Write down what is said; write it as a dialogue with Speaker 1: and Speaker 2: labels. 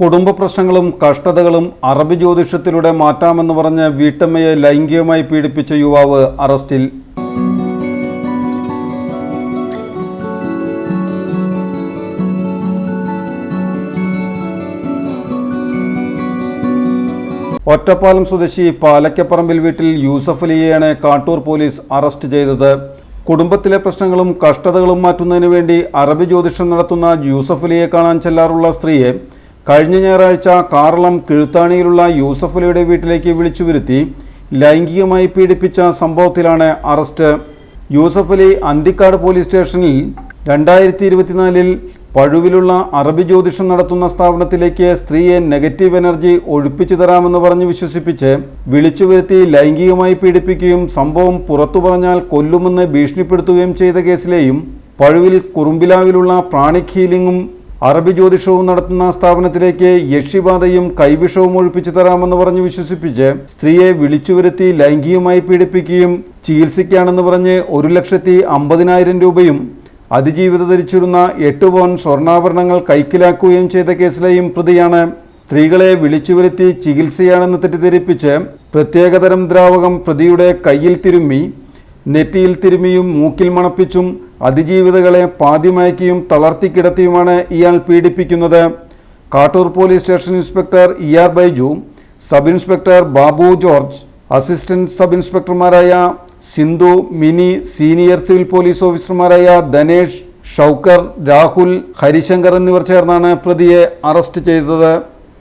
Speaker 1: കുടുംബ പ്രശ്നങ്ങളും കഷ്ടതകളും അറബി ജ്യോതിഷത്തിലൂടെ മാറ്റാമെന്ന് പറഞ്ഞ് വീട്ടമ്മയെ ലൈംഗികമായി പീഡിപ്പിച്ച യുവാവ് അറസ്റ്റിൽ. ഒറ്റപ്പാലം സ്വദേശി പാലക്കപ്പറമ്പിൽ വീട്ടിൽ യൂസഫ് അലിയെയാണ് കാട്ടൂർ പോലീസ് അറസ്റ്റ് ചെയ്തത്. കുടുംബത്തിലെ പ്രശ്നങ്ങളും കഷ്ടതകളും മാറ്റുന്നതിന് വേണ്ടി അറബി ജ്യോതിഷം നടത്തുന്ന യൂസഫ് അലിയെ കാണാൻ ചെല്ലാറുള്ള സ്ത്രീയെ കഴിഞ്ഞ ഞായറാഴ്ച കാറളം കിഴുത്താണിയിലുള്ള യൂസഫലിയുടെ വീട്ടിലേക്ക് വിളിച്ചു വരുത്തി ലൈംഗികമായി പീഡിപ്പിച്ച സംഭവത്തിലാണ് അറസ്റ്റ്. യൂസഫലി അന്തിക്കാട് പോലീസ് സ്റ്റേഷനിൽ രണ്ടായിരത്തി ഇരുപത്തിനാലിൽ പഴുവിലുള്ള അറബി ജ്യോതിഷം നടത്തുന്ന സ്ഥാപനത്തിലേക്ക് സ്ത്രീയെ നെഗറ്റീവ് എനർജി ഒഴിപ്പിച്ചു തരാമെന്ന് പറഞ്ഞ് വിശ്വസിപ്പിച്ച് വിളിച്ചു വരുത്തി ലൈംഗികമായി പീഡിപ്പിക്കുകയും സംഭവം പുറത്തു പറഞ്ഞാൽ കൊല്ലുമെന്ന് ഭീഷണിപ്പെടുത്തുകയും ചെയ്ത കേസിലെയും പഴുവിൽ കുറുമ്പിലാവിലുള്ള പ്രാണിക് ഹീലിംഗും അറബി ജ്യോതിഷവും നടത്തുന്ന സ്ഥാപനത്തിലേക്ക് യക്ഷിബാധയും കൈവിഷവും ഒഴിപ്പിച്ചു തരാമെന്ന് പറഞ്ഞ് വിശ്വസിപ്പിച്ച് സ്ത്രീയെ വിളിച്ചുവരുത്തി ലൈംഗികമായി പീഡിപ്പിക്കുകയും ചികിത്സിക്കാണെന്ന് പറഞ്ഞ് ഒരു ലക്ഷത്തി അമ്പതിനായിരം രൂപയും അതിജീവിത ധരിച്ചിരുന്ന എട്ട് പവൻ സ്വർണാഭരണങ്ങൾ കൈക്കലാക്കുകയും ചെയ്ത കേസിലെയും പ്രതിയാണ്. സ്ത്രീകളെ വിളിച്ചുവരുത്തി ചികിത്സയാണെന്ന് തെറ്റിദ്ധരിപ്പിച്ച് പ്രത്യേകതരം ദ്രാവകം പ്രതിയുടെ കയ്യിൽ തിരുമ്മി നെറ്റിയിൽ തിരുമ്മിയും മൂക്കിൽ മണപ്പിച്ചും അതിജീവിതകളെ പാതിമയക്കിയും തളർത്തിക്കിടത്തിയുമാണ് ഇയാൾ പീഡിപ്പിക്കുന്നത്. Kattoor police station inspector E R Baiju sub inspector Babu George assistant sub ഇൻസ്പെക്ടർമാരായ Sindhu Mini senior civil police ഓഫീസർമാരായ ധനേഷ് ഷൗക്കർ രാഹുൽ ഹരിശങ്കർ എന്നിവർ ചേർന്നാണ് പ്രതിയെ അറസ്റ്റ് ചെയ്തത്.